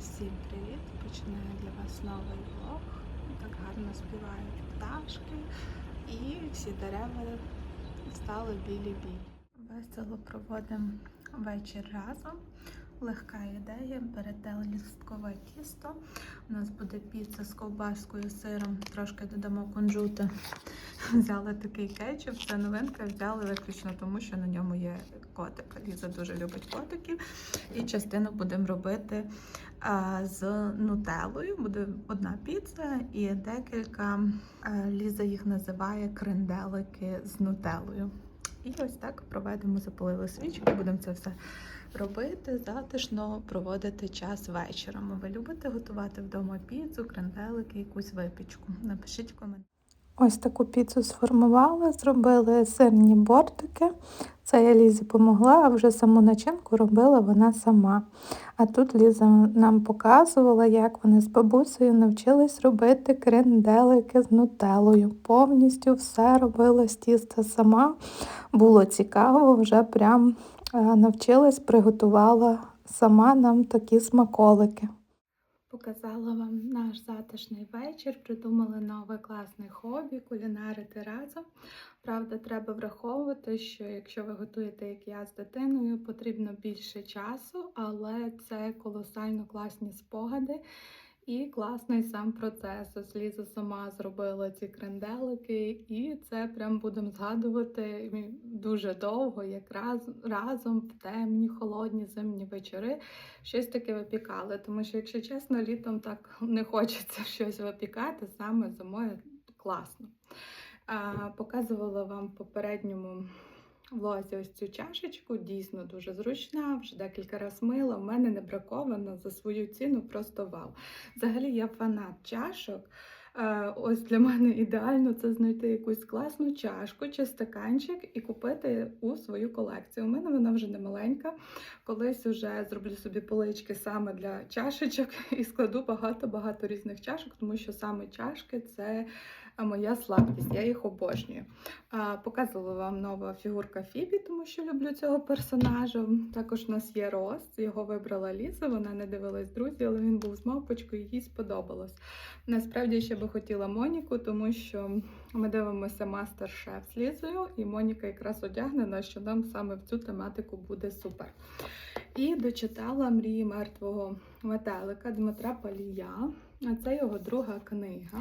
Всім привіт! Починаю для вас новий влог. Так гарно співають пташки і всі дерева стали білі-білі. Весело проводимо вечір разом. Легка ідея, берете лісткове тісто. У нас буде піца з ковбаскою, сиром, трошки додамо кунжути. Взяли такий кетчуп, це новинка, взяли виключно тому, що на ньому є котик. Ліза дуже любить котиків. І частину будемо робити а, з нутеллою. Буде одна піца і декілька. а, Ліза їх називає кренделики з нутеллою. І ось так проведемо, запалили свічки, будемо це все робити, затишно проводити час вечором. Ви любите готувати вдома піцу, кренделики, якусь випічку? Напишіть в коментарі. Ось таку піцу сформували, зробили сирні бортики. Це я Лізі допомогла, а вже саму начинку робила вона сама. А тут Ліза нам показувала, як вони з бабусею навчились робити кренделики з нутеллою. Повністю все робила з тіста сама. Було цікаво, вже прям навчилась, приготувала сама нам такі смаколики. Показала вам наш затишний вечір, придумали нове класне хобі, кулінарити разом. Правда, треба враховувати, що якщо ви готуєте, як я з дитиною, потрібно більше часу, але це колосально класні спогади і класний сам процес. Ось сама зробила ці кренделики, і це прям будемо згадувати дуже довго, як раз, разом в темні, холодні зимні вечори щось таке випікали. Тому що, якщо чесно, літом так не хочеться щось випікати, саме зимою класно. Показувала вам в попередньому влозі ось цю чашечку, дійсно дуже зручна, вже декілька разів мила. У мене не браковано за свою ціну, просто вау. Взагалі я фанат чашок. Е, Ось для мене ідеально це знайти якусь класну чашку чи стаканчик і купити у свою колекцію. У мене вона вже не маленька. Колись вже зроблю собі полички саме для чашечок і складу багато-багато різних чашок, тому що саме чашки це моя слабкість, я їх обожнюю. Показувала вам нова фігурка Фібі, тому що люблю цього персонажа. Також у нас є Рост, його вибрала Ліза, вона не дивилась друзі, але він був з мавпочкою, їй сподобалось. Насправді ще би хотіла Моніку, тому що ми дивимося мастер-шеф з Лізою, і Моніка якраз одягнена, що нам саме в цю тематику буде супер. І дочитала мрії мертвого метелика Дмитра Палія. А це його друга книга.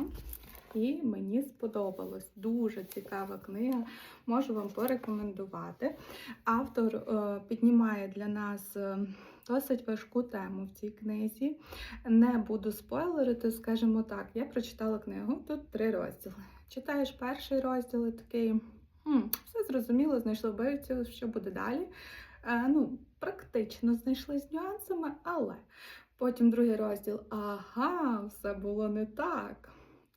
І мені сподобалось. Дуже цікава книга. Можу вам порекомендувати. Автор е, піднімає для нас е, досить важку тему в цій книзі. Не буду спойлерити, скажімо так, я прочитала книгу, тут три розділи. Читаєш перший розділ і такий, хм, все зрозуміло, знайшли вбивцю, що буде далі. Е, ну, Практично знайшли з нюансами, але потім другий розділ. Ага, все було не так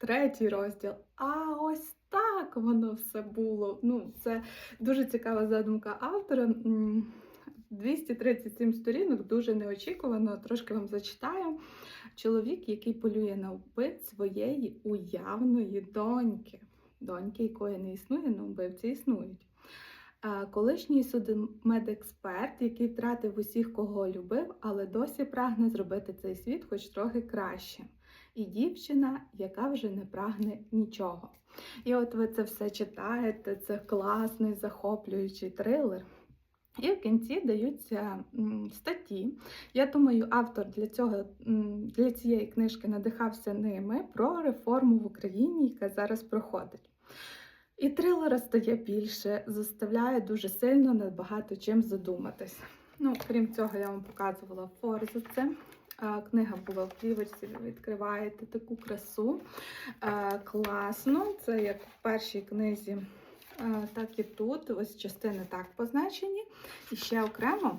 третій розділ. А ось так воно все було. Ну, Це дуже цікава задумка автора. 237 сторінок, дуже неочікувано, трошки вам зачитаю. Чоловік, який полює на вбивць своєї уявної доньки, доньки, якої не існує, але вбивці існують. Колишній судмедексперт, який втратив усіх, кого любив, але досі прагне зробити цей світ хоч трохи краще і дівчина, яка вже не прагне нічого. І от ви це все читаєте, це класний, захоплюючий трилер. І в кінці даються статті. Я думаю, автор для цього, для цієї книжки надихався ними про реформу в Україні, яка зараз проходить. І трилера стає більше, заставляє дуже сильно над багато чим задуматись. Ну, крім цього, я вам показувала форзу це. Книга була в плівочці, ви відкриваєте таку красу. Класно, це як в першій книзі, так і тут. Ось частини так позначені. І ще окремо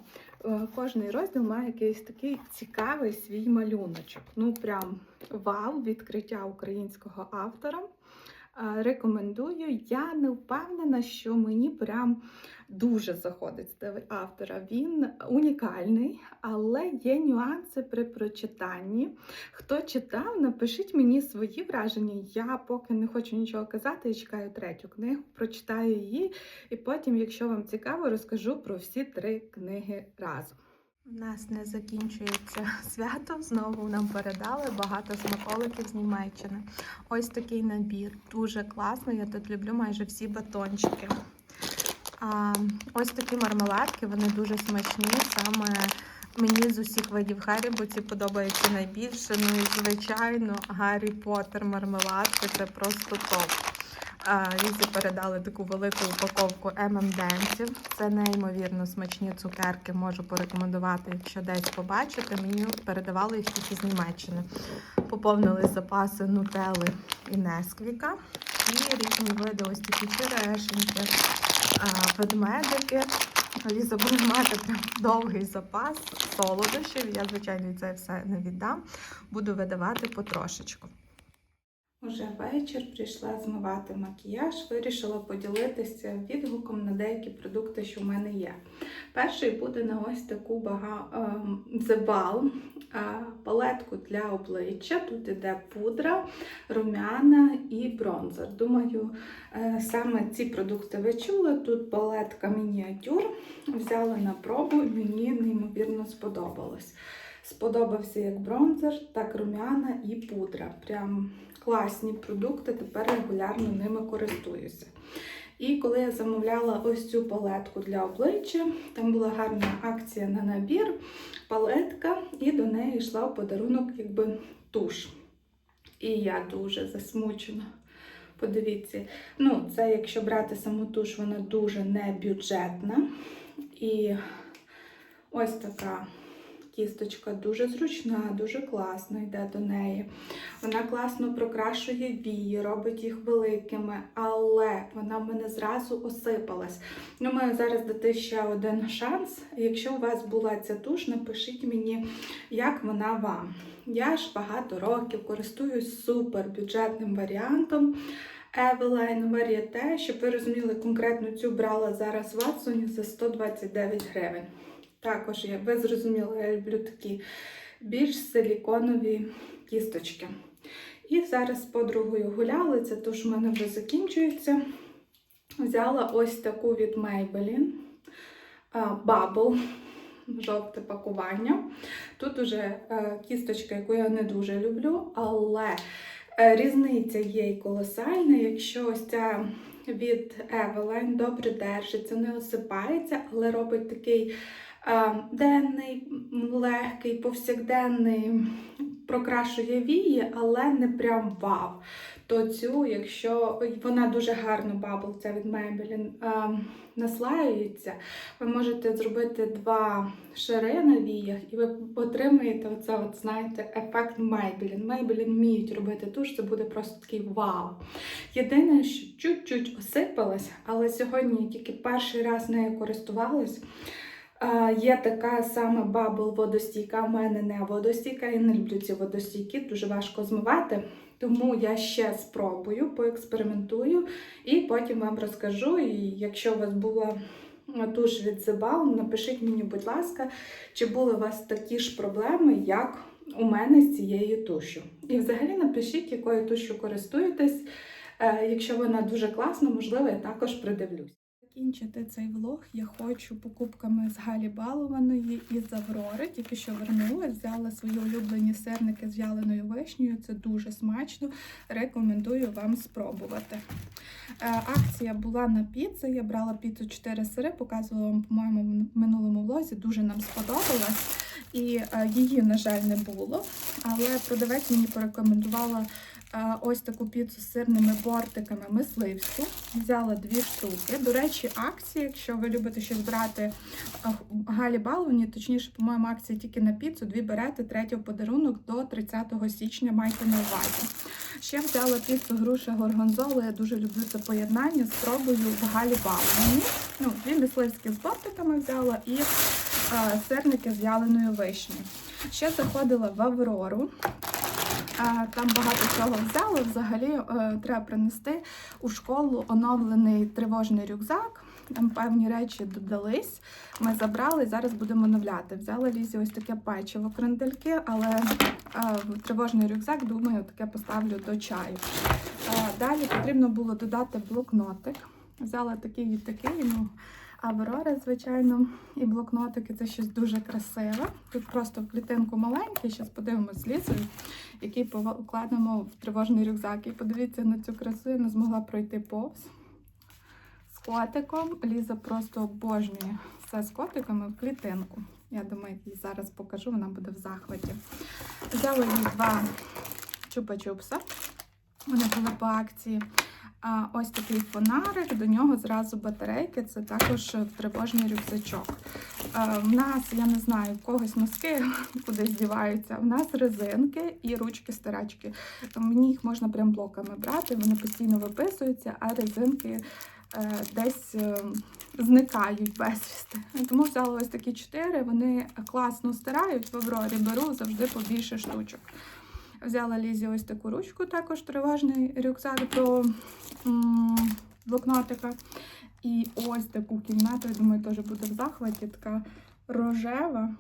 кожний розділ має якийсь такий цікавий свій малюночок. Ну, прям вау, відкриття українського автора. Рекомендую. Я не впевнена, що мені прям дуже заходить стиль автора. Він унікальний, але є нюанси при прочитанні. Хто читав, напишіть мені свої враження. Я поки не хочу нічого казати, я чекаю третю книгу, прочитаю її, і потім, якщо вам цікаво, розкажу про всі три книги разом. У нас не закінчується свято. Знову нам передали багато смаколиків з Німеччини. Ось такий набір. Дуже класно. Я тут люблю майже всі батончики. А, ось такі мармеладки, вони дуже смачні. Саме мені з усіх видів Харібо ці подобаються найбільше. Ну і звичайно, Гаррі Поттер мармеладки це просто топ. Лізі передали таку велику упаковку ММДенців. Це неймовірно смачні цукерки. Можу порекомендувати, якщо десь побачите. Мені передавали їх тільки з Німеччини. Поповнили запаси нутели і Несквіка. І різні види, ось такі черешеньки, ведмедики. Ліза буде мати прям довгий запас солодощів. Я, звичайно, це все не віддам. Буду видавати потрошечку. Уже вечір прийшла змивати макіяж, вирішила поділитися відгуком на деякі продукти, що в мене є. Перший буде на ось таку бага... ем, The Balm, е, палетку для обличчя. Тут іде пудра, румяна і бронзер. Думаю, е, саме ці продукти ви чули. Тут палетка мініатюр. Взяла на пробу і мені неймовірно сподобалось. Сподобався як бронзер, так румяна і пудра. Прям класні продукти, тепер регулярно ними користуюся. І коли я замовляла ось цю палетку для обличчя, там була гарна акція на набір, палетка, і до неї йшла в подарунок якби туш. І я дуже засмучена. Подивіться, ну, це якщо брати саму туш, вона дуже не бюджетна. І ось така кісточка дуже зручна, дуже класно йде до неї. Вона класно прокрашує вії, робить їх великими, але вона в мене зразу осипалась. Думаю, зараз дати ще один шанс. Якщо у вас була ця туш, напишіть мені, як вона вам. Я ж багато років користуюсь супер бюджетним варіантом. Eveline Varieté, щоб ви розуміли, конкретно цю брала зараз в Атсоні за 129 гривень. Також, як ви зрозуміли, я люблю такі більш силіконові кісточки. І зараз з подругою гуляли, це тож в мене вже закінчується. Взяла ось таку від Maybelline Bubble, жовте пакування. Тут уже е, кісточка, яку я не дуже люблю, але е, різниця є й колосальна, якщо ось ця від Eveline добре держиться, не осипається, але робить такий денний, легкий, повсякденний, прокрашує вії, але не прям вау. То цю, якщо вона дуже гарно бабл, це від Maybelline, е, наслаюється, ви можете зробити два шари на віях, і ви отримаєте оце, от, знаєте, ефект Maybelline. Maybelline вміють робити туш, це буде просто такий вау. Єдине, що чуть-чуть осипалась, але сьогодні я тільки перший раз нею користувалась. Є така сама бабл водостійка, у мене не водостійка, я не люблю ці водостійки, дуже важко змивати. Тому я ще спробую, поекспериментую і потім вам розкажу. І якщо у вас була туш від The напишіть мені, будь ласка, чи були у вас такі ж проблеми, як у мене з цією тушу. І взагалі напишіть, якою тушу користуєтесь. Е, Якщо вона дуже класна, можливо, я також придивлюсь. Закінчити цей влог я хочу покупками з Галі Балованої і з Аврори. Тільки що вернулася, взяла свої улюблені сирники з вяленою вишнею. Це дуже смачно. Рекомендую вам спробувати. Е, Акція була на піци. Я брала піцу 4 сири, показувала вам, по-моєму, в минулому влозі. Дуже нам сподобалась. І е, її, на жаль, не було. Але продавець мені порекомендувала ось таку піцу з сирними бортиками мисливську. Взяла дві штуки. До речі, акції, якщо ви любите щось брати Галі Баловні, точніше, по-моєму, акція тільки на піцу, дві берете, третя в подарунок до 30 січня, майте на увазі. Ще взяла піцу груша горгонзола. Я дуже люблю це поєднання. Спробую в Галі Баловні. Ну, дві мисливські з бортиками взяла і сирники з вяленою вишнею. Ще заходила в Аврору. Е, Там багато чого взяла. Взагалі е, треба принести у школу оновлений тривожний рюкзак. Там певні речі додались. Ми забрали зараз будемо оновляти. Взяла Лізі ось таке печиво крендельки, але е, тривожний рюкзак, думаю, таке поставлю до чаю. Далі потрібно було додати блокнотик. Взяла такий і такий. Ну, Аврора, звичайно, і блокнотики це щось дуже красиве. Тут просто в клітинку маленький. Зараз подивимось з лісою, який покладемо в тривожний рюкзак. І подивіться на цю красу, я не змогла пройти повз. З котиком. Ліза просто обожнює все з котиками в клітинку. Я думаю, їй зараз покажу, вона буде в захваті. Взяла їй два чупа-чупса. Вони були по акції. Ось такий фонарик, до нього зразу батарейки, це також тривожний рюкзачок. В нас, я не знаю, в когось носки кудись діваються. В нас резинки і ручки-старачки. Мені їх можна прям блоками брати, вони постійно виписуються, а резинки е, десь е, зникають безвісти. Тому взяла ось такі чотири, вони класно стирають в Аврорі, беру завжди побільше штучок. Взяла Лізі ось таку ручку, також тривожний рюкзак до блокнотика. І ось таку кімнату, я думаю, теж буде в захваті, така рожева.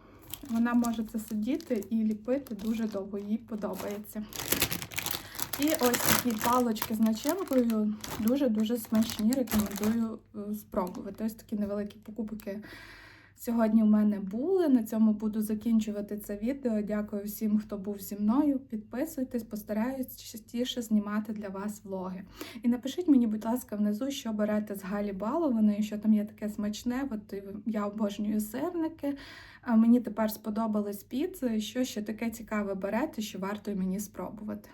Вона може це сидіти і ліпити дуже довго, їй подобається. І ось такі палочки з начинкою дуже-дуже смачні. Рекомендую е, спробувати. Ось такі невеликі покупки сьогодні у мене були. На цьому буду закінчувати це відео. Дякую всім, хто був зі мною. Підписуйтесь, постараюсь частіше знімати для вас влоги. І напишіть мені, будь ласка, внизу, що берете з Галі Балованої, що там є таке смачне. От е, я обожнюю сирники. Мені тепер сподобались піци. Що ще таке цікаве берете, що варто мені спробувати.